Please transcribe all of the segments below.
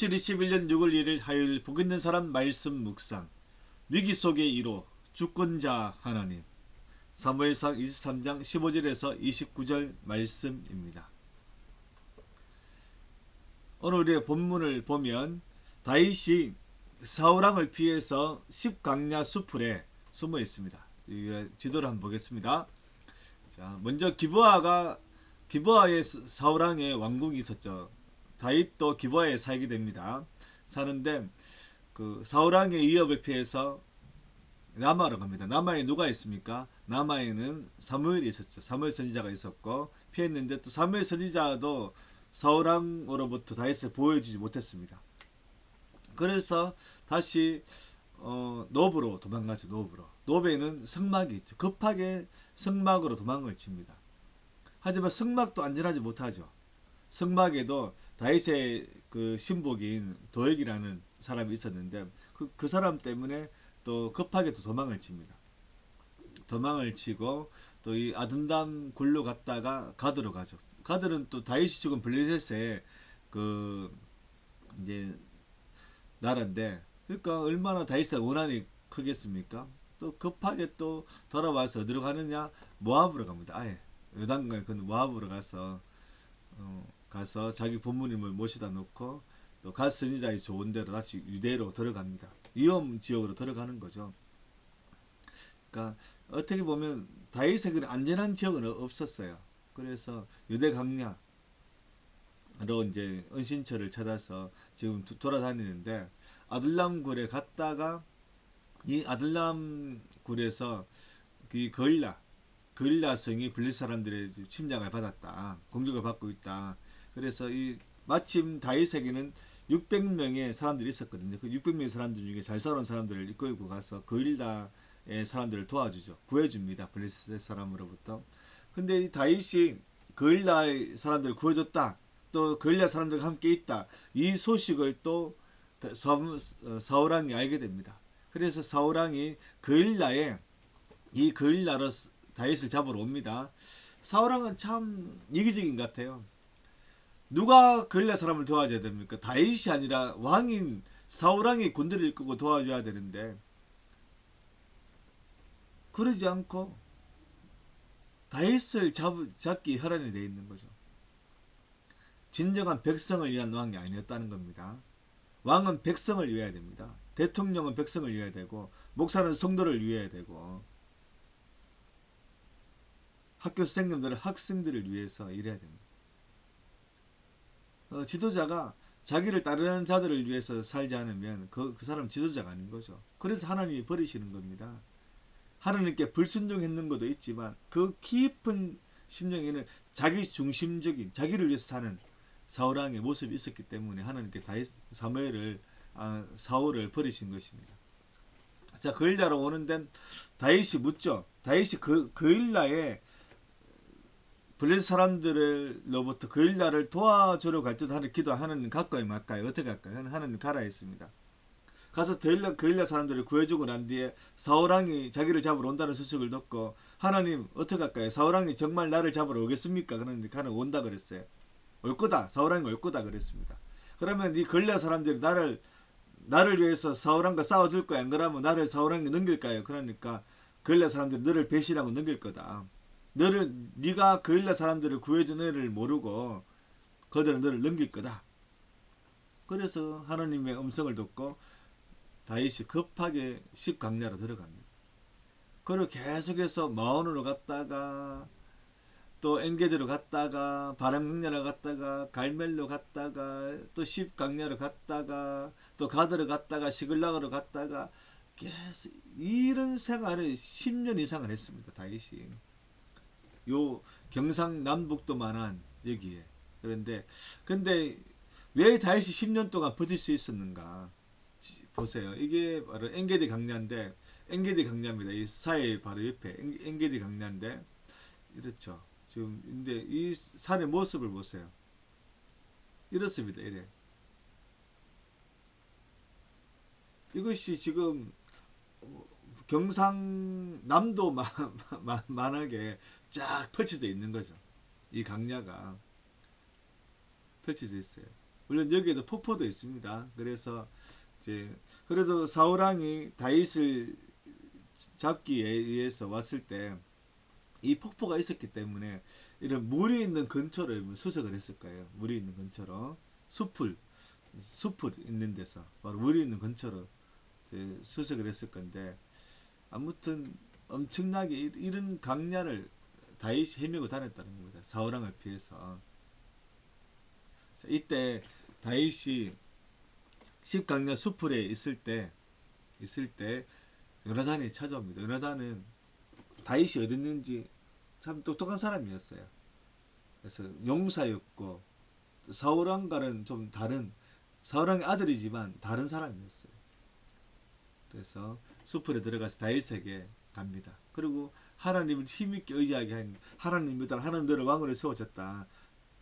2021년 6월 1일 화요일 복 있는 사람 말씀 묵상 위기 속의 1호 주권자 하나님 사무엘상 23장 15절에서 29절 말씀입니다. 오늘 우리의 본문을 보면 다윗이 사우랑을 피해서 십강야 수풀에 숨어 있습니다. 지도를 한번 보겠습니다. 자, 먼저 기브아가 기브아의 사우랑의 왕궁이 있었죠. 다윗도 기브아에 살게 됩니다. 사는데 그 사우랑의 위협을 피해서 남아로 갑니다. 남아에 누가 있습니까? 남아에는 사무엘이 있었죠. 사무엘 선지자가 있었고 피했는데 또 사무엘 선지자도 사우랑으로부터 다윗을 보여주지 못했습니다. 그래서 다시 어, 노브로 도망가죠. 노브로. 노베는 성막이 있죠. 급하게 성막으로 도망을 칩니다. 하지만 성막도 안전하지 못하죠. 성막에도 다윗의 그 신복인 도액이라는 사람이 있었는데 그, 그 사람 때문에 또 급하게 또 도망을 칩니다. 도망을 치고 또 이 아든담 굴로 갔다가 가드로 가죠. 가드는 또 다윗이 죽은 블레셋의 그 이제 나라인데 그러니까 얼마나 다윗의 원한이 크겠습니까? 또 급하게 또 돌아와서 어디로 가느냐? 모압으로 갑니다. 아예 요단강 그 모압으로 가서 어, 가서 자기 부모님을 모시다 놓고 또 갓 선지자의 좋은 대로 다시 유대로 들어갑니다. 위험 지역으로 들어가는 거죠. 그러니까 어떻게 보면 다윗의 그 안전한 지역은 없었어요. 그래서 유대 강야로 이제 은신처를 찾아서 지금 돌아다니는데 아들람 굴에 갔다가 이 아들람 굴에서 그 거일라 거일라 성이 블리 사람들의 침략을 받았다. 공격을 받고 있다. 그래서 이 마침 다윗에게는 600명의 사람들이 있었거든요. 그 600명의 사람들 중에 잘 살아온 사람들을 이끌고 가서 거일라의 사람들을 도와주죠. 구해줍니다. 블레셋 사람으로부터. 근데 이 다윗이 거일라의 사람들을 구해줬다. 또 거일라 사람들과 함께 있다. 이 소식을 또 사우랑이 알게 됩니다. 그래서 사우랑이 거일라에 이 거일라로 다윗을 잡으러 옵니다. 사우랑은 참 이기적인 것 같아요. 누가 거일라 사람을 도와줘야 됩니까? 다윗이 아니라 왕인 사우랑이 군대를 이끌고 도와줘야 되는데 그러지 않고 다윗을 잡, 잡기 혈안이 되어 있는 거죠. 진정한 백성을 위한 왕이 아니었다는 겁니다. 왕은 백성을 위해야 됩니다. 대통령은 백성을 위해야 되고 목사는 성도를 위해야 되고 학교 선생님들은 학생들을 위해서 일해야 됩니다. 어, 지도자가 자기를 따르는 자들을 위해서 살지 않으면 그, 그 사람 지도자가 아닌 거죠. 그래서 하나님이 버리시는 겁니다. 하나님께 불순종했는 것도 있지만 그 깊은 심령에는 자기 중심적인 자기를 위해서 사는 사울왕의 모습이 있었기 때문에 하나님께 다윗 사무엘을 아, 사울을 버리신 것입니다. 자, 그일라로 오는 데 다윗이 묻죠. 다윗이 그 그일라에 블레셋 사람들로부터 그일라를 도와주려 갈듯 하는 기도 하나님 가까이 말까요? 어떻게 할까요? 하나님 가라 했습니다. 가서 그일라, 그일라 사람들을 구해주고 난 뒤에 사울왕이 자기를 잡으러 온다는 소식을 듣고 하나님 어떻게 할까요? 사울왕이 정말 나를 잡으러 오겠습니까? 그러니까 하는 온다 그랬어요. 올 거다. 사울왕이 올 거다 그랬습니다. 그러면 이 걸레 사람들이 나를 나를 위해서 사울왕과 싸워줄 거야. 안 그러면 나를 사울왕에 넘길까요? 그러니까 걸레 사람들이 너를 배신하고 넘길 거다. 너를 네가 그일라 사람들을 구해준 애를 모르고 그들은 너를 넘길 거다. 그래서 하나님의 음성을 듣고 다윗이 급하게 십강야로 들어갑니다. 그리고 계속해서 마온으로 갔다가 또 엔게드로 갔다가 바람강야로 갔다가 갈멜로 갔다가 또 십강야로 갔다가 또 가드로 갔다가 시글락으로 갔다가 계속 이런 생활을 10년 이상을 했습니다. 다윗이. 요 경상남북도만한 여기에. 그런데 근데 왜 다윗이 10년 동안 버틸 수 있었는가? 보세요. 이게 바로 엔게디 강야인데 엔게디 강야입니다. 이 사해 바로 옆에 엔게디 강야인데 이렇죠. 지금 근데 이 산의 모습을 보세요. 이렇습니다. 이래. 이것이 지금 경상남도 만하게 쫙 펼쳐져 있는 거죠. 이 강야가 펼쳐져 있어요. 물론 여기에도 폭포도 있습니다. 그래서 이제 그래도 사우랑이 다윗을 잡기에 의해서 왔을 때 이 폭포가 있었기 때문에 이런 물이 있는 근처로 수색을 했을 거예요. 물이 있는 근처로 숲을 숲을 있는 데서 바로 물이 있는 근처로 수색을 했을 건데 아무튼 엄청나게 이- 이런 강야를 다윗이 헤매고 다녔다는 겁니다. 사우랑을 피해서 자, 이때 다윗이 십강야 수풀에 있을 때 있을 때 요나단이 찾아옵니다. 요나단은 다윗이 어딨는지 참 똑똑한 사람이었어요. 그래서 용사였고 사울왕과는 좀 다른 사울왕의 아들이지만 다른 사람이었어요. 그래서 수풀에 들어가서 다윗에게 갑니다. 그리고 하나님을 힘있게 의지하게 한 하나님이다. 하나님 너를 왕으로 세워졌다.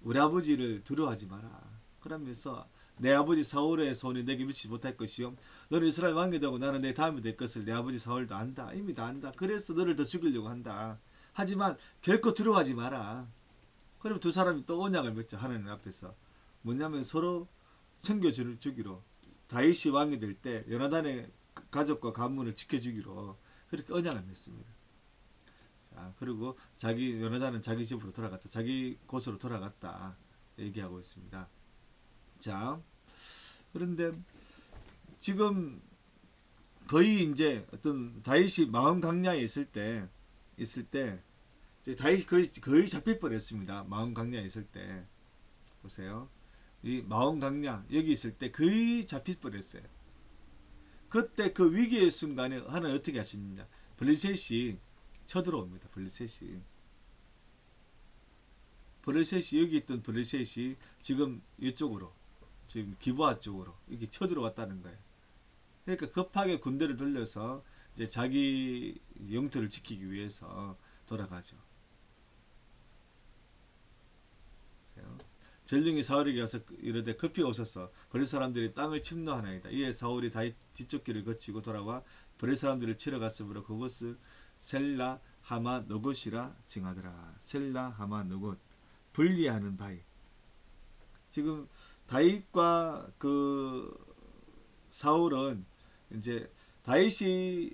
우리 아버지를 두려워하지 마라. 그러면서 내 아버지 사울의 손이 내게 미치지 못할 것이요. 너는 이스라엘 왕이 되고 나는 내 다음이 될 것을 내 아버지 사울도 안다. 이미 다 안다. 그래서 너를 더 죽이려고 한다. 하지만 결코 두려워하지 마라. 그리고 두 사람이 또 언약을 맺죠. 하나님 앞에서. 뭐냐면 서로 챙겨주기로. 다윗이 왕이 될 때 요나단의 가족과 가문을 지켜주기로 그렇게 언약을 맺습니다. 자, 그리고 자기 요나단은 자기 집으로 돌아갔다. 자기 곳으로 돌아갔다. 얘기하고 있습니다. 자, 그런데 지금 거의 이제 어떤 다윗이 마음 강야에 있을 때 있을 때 다윗이 거의 거의 잡힐 뻔했습니다. 마음 강야에 있을 때 보세요. 이 마음 강야 여기 있을 때 거의 잡힐 뻔했어요. 그때 그 위기의 순간에 하나님 어떻게 하시느냐? 블리셋이 쳐들어옵니다. 블리셋이 블리셋이 여기 있던 블리셋이 지금 이쪽으로 지금 기부하 쪽으로 이렇게 쳐들어왔다는 거예요. 그러니까 급하게 군대를 돌려서 이제 자기 영토를 지키기 위해서 돌아가죠. 전령이 사울에게 가서 이르되 급히 오셔서 버릴 사람들이 땅을 침노하나이다. 이에 사울이 다윗 뒤쪽 길을 거치고 돌아와 버릴 사람들을 치러 갔으므로 그것을 셀라 하마 너굿이라 칭하더라. 셀라 하마 너굿 분리하는 바위. 지금 다윗과 그 사울은 이제 다윗이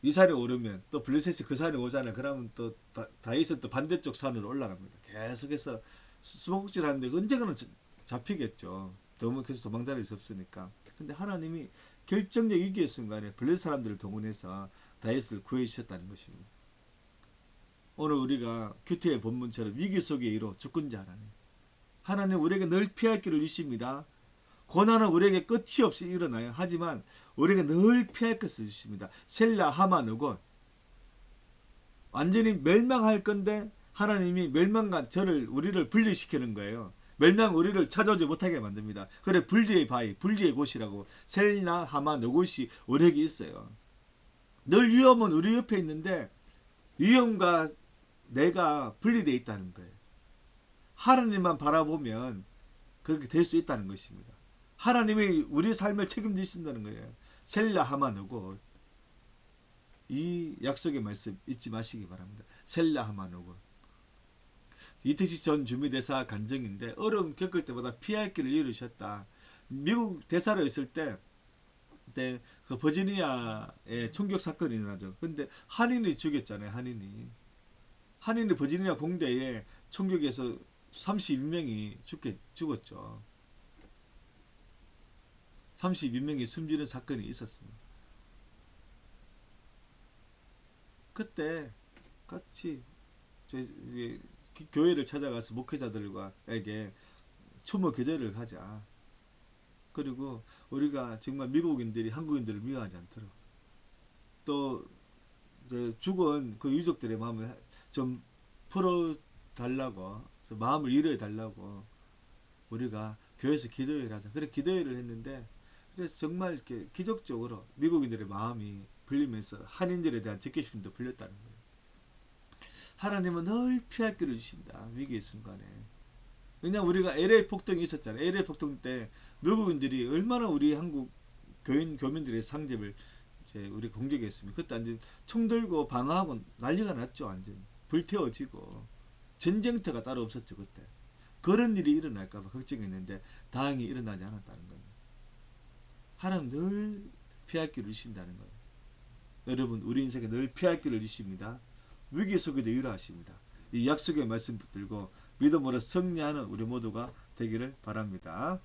이 산에 오르면 또 블레셋이 그 산에 오잖아요. 그러면 또 다, 다윗은 또 반대쪽 산으로 올라갑니다. 계속해서 수목질 하는데 언젠가는 자- 잡히겠죠. 너무 계속 도망다닐 수 없으니까. 근데 하나님이 결정적 위기의 순간에 블레셋 사람들을 동원해서 다윗을 구해 주셨다는 것입니다. 오늘 우리가 큐티의 본문처럼 위기 속에 이로 주권자 하나님. 하나님 우리에게 늘 피할 길을 주십니다. 고난은 우리에게 끝이 없이 일어나요. 하지만 우리가 늘 피할 것을 주십니다. 셀라 하마 누고 완전히 멸망할 건데 하나님이 멸망과 저를 우리를 분리시키는 거예요. 멸망 우리를 찾아오지 못하게 만듭니다. 그래 불지의 바위, 불지의 곳이라고 셀나 하마 누곳이 우리에게 있어요. 늘 위험은 우리 옆에 있는데 위험과 내가 분리되어 있다는 거예요. 하나님만 바라보면 그렇게 될 수 있다는 것입니다. 하나님이 우리 삶을 책임지신다는 거예요. 셀라 하마 누고 이 약속의 말씀 잊지 마시기 바랍니다. 셀라 하마 누고 이태식 전 주미대사 간증인데 어려움 겪을 때마다 피할 길을 잃으셨다. 미국 대사로 있을 때 그때 그 버지니아에 총격 사건이 일어나죠. 근데 한인이 죽였잖아요. 한인이 한인이 버지니아 공대에 총격에서 32명이 죽게 죽었죠. 32명이 숨지는 사건이 있었습니다. 그때 같이 기- 교회를 찾아가서 목회자들과에게 추모 기도를 하자. 그리고 우리가 정말 미국인들이 한국인들을 미워하지 않도록 또 죽은 그 유족들의 마음을 좀 풀어 달라고 마음을 이루어 달라고 우리가 교회에서 기도회를 하자. 그래 기도회를 했는데 그래서 정말 이렇게 기적적으로 미국인들의 마음이 불리면서 한인들에 대한 적개심도 불렸다는 거예요. 하나님은 늘 피할 길을 주신다. 위기의 순간에. 왜냐면 우리가 LA 폭동이 있었잖아요. LA 폭동 때 미국인들이 얼마나 우리 한국 교인 교민들의 상집을 이제 우리 공격했습니다. 그때 완전 총 들고 방어하고 난리가 났죠. 완전 불태워지고 전쟁터가 따로 없었죠 그때. 그런 일이 일어날까봐 걱정했는데 다행히 일어나지 않았다는 겁니다. 하나님 늘 피할 길을 주신다는 거예요. 여러분 우리 인생에 늘 피할 길을 주십니다. 위기 속에도 위로하십니다. 이 약속의 말씀 붙들고 믿음으로 승리하는 우리 모두가 되기를 바랍니다.